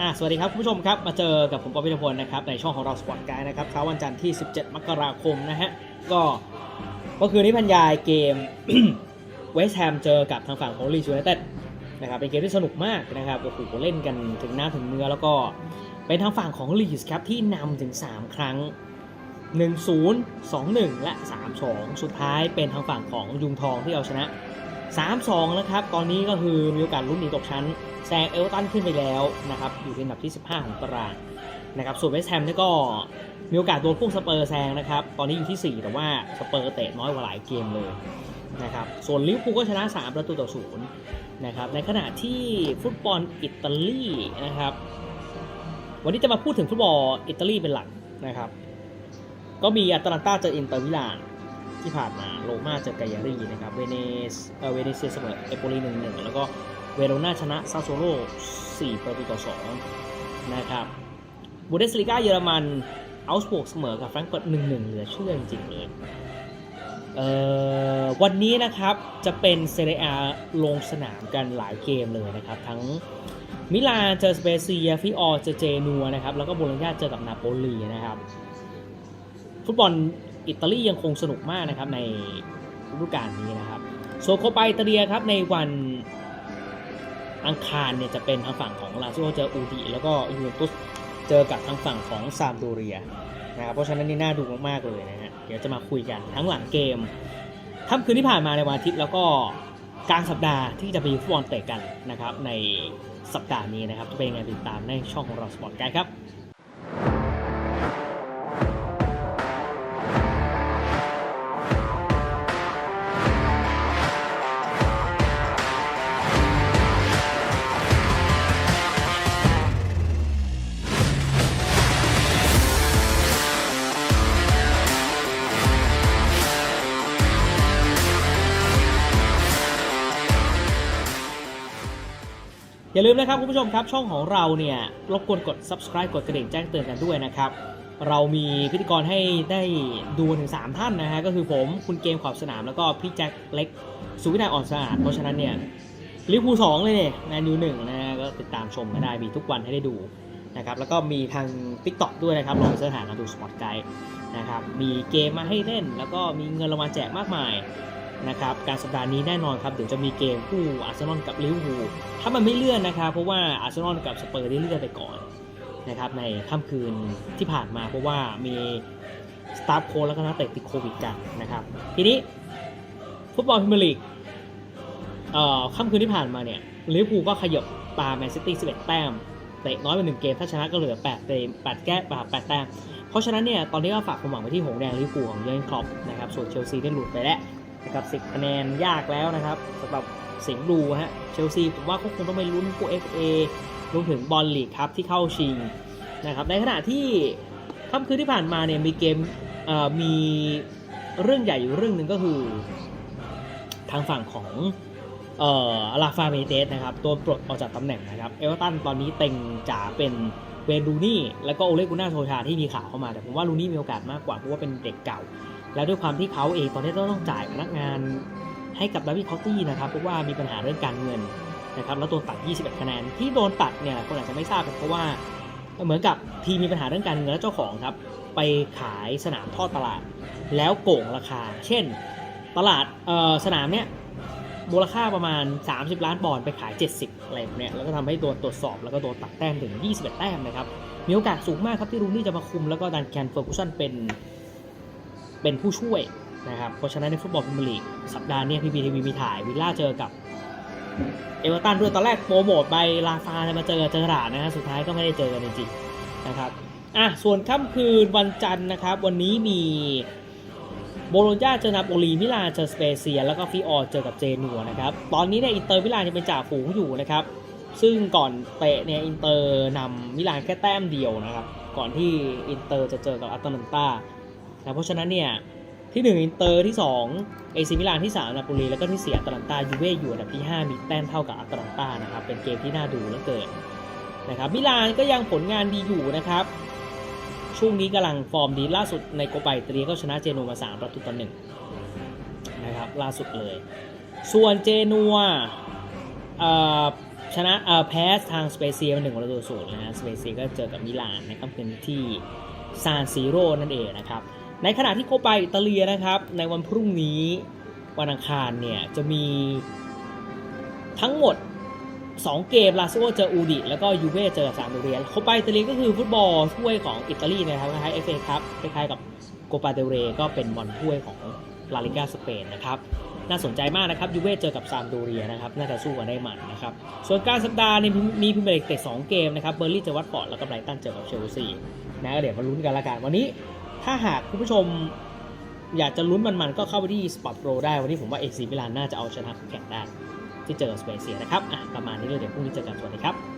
อะสวัสดีครับคุณผู้ชมครับ มาเจอกับผมปอพิธพลนะครับในช่องของเราสปอร์ตไกด์นะครับเช้าวันจันทร์ที่ 17 มกราคมนะฮะก็เมื่อคืนนี้บรรยายเกมเวสต์แฮมเจอกับทางฝั่งของลีสยูไนเต็ดนะครับเป็นเกมที่สนุกมากนะครับโอ้โหเล่นกันถึงหน้าถึงเนื้อแล้วก็เป็นทางฝั่งของลีสครับที่นำถึง 3 ครั้ง 1-0 2-1 และ 3-2 สุดท้ายเป็นทางฝั่งของยุงทองที่เอาชนะ 3-2 นะครับ ตอนนี้ก็คือมีโอกาสลุ้นหนีตกชั้นแซงเอลตันขึ้นไปแล้วนะครับ อยู่ในอันดับที่ 15 ของตารางนะครับ ส่วนเวสต์แฮมนี่ก็มีโอกาสโดนพวกสเปอร์แซงนะครับ ตอนนี้อยู่ที่ 4 แต่ว่าสเปอร์เตะน้อยกว่าหลายเกมเลยนะครับ ส่วนลิเวอร์พูลก็ชนะ 3 ประตูต่อศูนย์นะครับ ในขณะที่ฟุตบอลอิตาลีนะครับ วันนี้จะมาพูดถึงฟุตบอลอิตาลีเป็นหลักนะครับ ก็มีอัตแลนตาเจออินเตอร์มิลาน ที่ผ่านมาโรม่าเจอไกยารีนะครับเวเนสเอเวเนเซียเสมอเอโปลีหนึ่งหนึ่งแล้วก็เวโรนาชนะซาโซโล4ประตูต่อ2นะครับบูเดสลิก้าเยอรมันอัลสบกเสมอกับแฟรงก์เฟิร์ตหนึ่งหนึ่งเหลือเชื่อจริงๆเลยเวันนี้นะครับจะเป็นเซเรียลงสนามกันหลายเกมเลยนะครับ ทั้งมิลานเจอสเปเซียฟิออเจอเจนัวนะครับ แล้วก็โบโลญญาเจอกับนาโปลีนะครับ ฟุตบอล อิตาลียังคงสนุกมากนะครับในฤดูกาลนี้นะครับโซโคปาอิตาเลียครับในวันอังคารเนี่ยจะเป็นทางฝั่งของลาซิโอเจออูดีแล้วก็ยูเวนตุสเจอกับทางฝั่งของซามโดเรียนะครับเพราะฉะนั้นนี่น่าดูมากๆเลยนะฮะเดี๋ยวจะมาคุยกันทั้งหลังเกมค่ำคืนที่ผ่านมาในวันอาทิตย์แล้วก็กลางสัปดาห์ที่จะมีฟุตบอลเตะกันนะครับในสัปดาห์นี้นะครับจะเป็นยังไงติดตามในช่องของเราสปอร์ตไกด์ครับ อย่าลืมนะครับคุณผู้ชมครับช่องของเราเนี่ยรบกวนกด subscribe กดกระดิ่งแจ้งเตือนกันด้วยนะครับเรามีพิธีกรให้ได้ดูถึง 3 ท่านนะฮะก็คือผมคุณเกมขอบสนามแล้วก็พี่แจ็คเล็กสุวินัยอ่อนสะอาดเพราะฉะนั้นเนี่ยลิเวอร์พูลสองเลยเนี่ยแมนยูหนึ่งนะฮะก็ติดตามชมกันได้มีทุกวันให้ได้ดูนะครับแล้วก็มีทาง Tik t o อกด้วยนะครับลองเสิร์ชหาดูสปอร์ตไกด์นะครับมีเกมมาให้เล่น แล้วก็มีเงินรางวัลแจกมากมาย นะครับการสัปดาห์นี้แน่นอนครับเดี๋ยวจะมีเกมคู่อาร์เซนอลกับลิเวอร์พูลถ้ามันไม่เลื่อนนะครับเพราะว่าอาร์เซนอลกับสเปอร์ได้เลื่อนไปก่อนนะครับในค่ำคืนที่ผ่านมาเพราะว่ามีสตาฟโค้ชแล้วก็นักเตะติดโควิดกันนะครับทีนี้ฟุตบอลพรีเมียร์ลีกเอ่อค่ำคืนที่ผ่านมาเนี่ยลิเวอร์พูลก็ขยบตามแมนซิตี้11 แต้มเตะน้อยไปหนึ่งเกมถ้าชนะก็เหลือ8เกม8แก้8 8แต้มเพราะฉะนั้นเนี่ยตอนนี้ก็ฝากความหวังไว้ที่หงแดงลิเวอร์พูลของเยอร์เกนคล็อปนะครับส่วนเชลซีได้หลุดไปแล้ว นะครับสิบคะแนนยากแล้วนะครับสำหรับสิงห์ดูฮะเชลซีผมว่าเขาคงต้องไปลุ้นพวก FA รวมถึงบอลลีกครับที่เข้าชิงนะครับในขณะที่ค่ำคืนที่ผ่านมาเนี่ยมีเกมเมีเรื่องใหญ่อยู่เรื่องหนึ่งก็คือทางฝั่งของเอ่อลาฟาเมเตสนะครับตัวปลดออกจากตำแหน่งนะครับเอเวอร์ตันตอนนี้เต็งจ๋าเป็นเวนดูนี่ แล้วก็โอเลกุน่าโชชาที่มีข่าวเข้ามาแต่ผมว่าลูนี่มีโอกาสมากกว่าเพราะว่าเป็นเด็กเก่า แล้วด้วยความที่เขาเองตอนนี้ต้องจ่ายพนักงานให้กับดาวิดคอตตี้นะครับเพราะว่ามีปัญหาเรื่องการเงินนะครับแล้วโดนตัด 21 คะแนนที่โดนตัดเนี่ยคนอาจจะไม่ทราบเป็นเพราะว่า เหมือนกับทีมมีปัญหาเรื่องการเงินและเจ้าของครับไปขายสนามทอดตลาด แล้วโกงราคา เช่น ตลาดสนามเนี่ยมูลค่าประมาณ 30 ล้านปอนด์ไปขาย 70 อะไรแบบเนี้ยแล้วก็ทำให้โดนตรวจสอบแล้วก็โดนตัดแต้มถึง 21 แต้มนะครับมีโอกาสสูงมากครับที่รูนี่จะมาคุมแล้วก็ดันแคนเฟอร์กูสันเป็น เป็นผู้ช่วยนะครับ เพราะฉะนั้นในฟุตบอลพรีเมียร์ลีกสัปดาห์นี้พีพีทีวีมีถ่ายวิลล่าเจอกับเอเวอร์ตันด้วยตอนแรกโปรโมทไปลาฟาจะมาเจอเจอราดนะฮะสุดท้ายก็ไม่ได้เจอกันจริงๆนะครับอะส่วนค่ำคืนวันจันทร์นะครับ วันนี้มีโบโลญญาเจอนาโปลีมิลานเจอสเปเซีย แล้วก็ฟิออร์เจอกับเจนัวนะครับตอนนี้เนี่ยอินเตอร์มิลานยังเป็นจ่าฝูงอยู่นะครับ ซึ่งก่อนเตะเนี่ยอินเตอร์นำมิลานแค่แต้มเดียวนะครับ ก่อนที่อินเตอร์จะเจอกับอัตแลนตา นะเพราะฉะนั้นเนี่ยที่ 1 อินเตอร์ที่2เอซิมิลานที่3นาโปลีแล้วก็ที่4อัตแลนตายูเว่อยู่อันดับที่ 5 มีแต้มเท่ากับอัตแลนตานะครับเป็นเกมที่น่าดูเหลือเกินนะครับมิลานก็ยังผลงานดีอยู่นะครับช่วงนี้กำลังฟอร์มดีล่าสุดในโกปาอิตาลีก็ชนะเจนัวมา3ประตูต่อหนึ่งนะครับล่าสุดเลย ส่วนเจนัวชนะแพ้ทางสเปเซียหนึ่งประตูศูนย์นะฮะสเปเซียก็เจอกับมิลานในครับเป็นที่ซานซีโร่นั่นเองนะครับ ในขณะที่โคปอิตาเลียนะครับ ในวันพรุ่งนี้วันอังคารเนี่ยจะมีทั้งหมด 2 เกมลาซิโอเจออูดิแล้วก็ยูเว่เจอซามโดเรียโคปอิตาเลียก็คือฟุตบอลถ้วยของอิตาลีนะครับคล้ายๆเอฟเอครับคล้ายๆกับโกปาเดเรก็เป็นบอลถ้วยของลาลิกาสเปนนะครับน่าสนใจมากนะครับยูเว่เจอกับซามโดเรียนะครับน่าจะสู้กันได้มันนะครับส่วนกลารสัปดาห์นี่ยมีพรีเมียร์ลีกเตะ2เกมนะครับเบอร์ลี่เจอวัตฟอร์ดแล้วก็ไบรตันเจอกับเชลซีนะเดี๋ยวมาลุ้นกันละกันวันนี้ ถ้าหากคุณผู้ชมอยากจะลุ้นมันๆก็เข้าไปที่สปอตโปรได้ วันนี้ผมว่าเอซีมิลานน่าจะเอาชนะคู่แข่งได้ ที่เจอสเปเซียนะครับ อะ ประมาณนี้เลยเดี๋ยวพรุ่งนี้เจอกันสวัสดีครับ